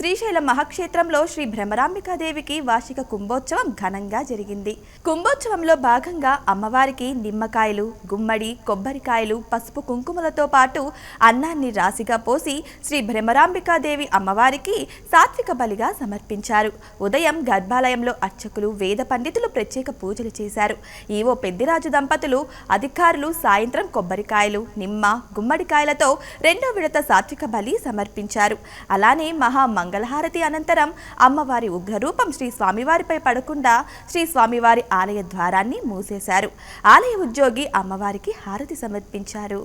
శ్రీశైలం మహాక్షేత్రంలో శ్రీ భ్రమరాంబికాదేవికి వార్షిక కుంభోత్సవం ఘనంగా జరిగింది. కుంభోత్సవంలో భాగంగా అమ్మవారికి నిమ్మకాయలు గుమ్మడి కొబ్బరికాయలు పసుపు కుంకుమలతో పాటు అన్నాన్ని రాశిగా పోసి శ్రీ భ్రమరాంబికాదేవి అమ్మవారికి సాత్విక బలిగా సమర్పించారు. ఉదయం గర్భాలయంలో అర్చకులు వేద పండితులు ప్రత్యేక పూజలు చేశారు. ఈవో పెద్దిరాజు దంపతులు అధికారులు సాయంత్రం కొబ్బరికాయలు నిమ్మ గుమ్మడికాయలతో రెండో విడత సాత్విక బలి సమర్పించారు. అలానే మహా మంగళహారతి అనంతరం అమ్మవారి ఉగ్రరూపం శ్రీ స్వామివారిపై పడకుండా శ్రీ స్వామివారి ఆలయ ద్వారాన్ని మూసేశారు. ఆలయ ఉద్యోగి అమ్మవారికి హారతి సమర్పించారు.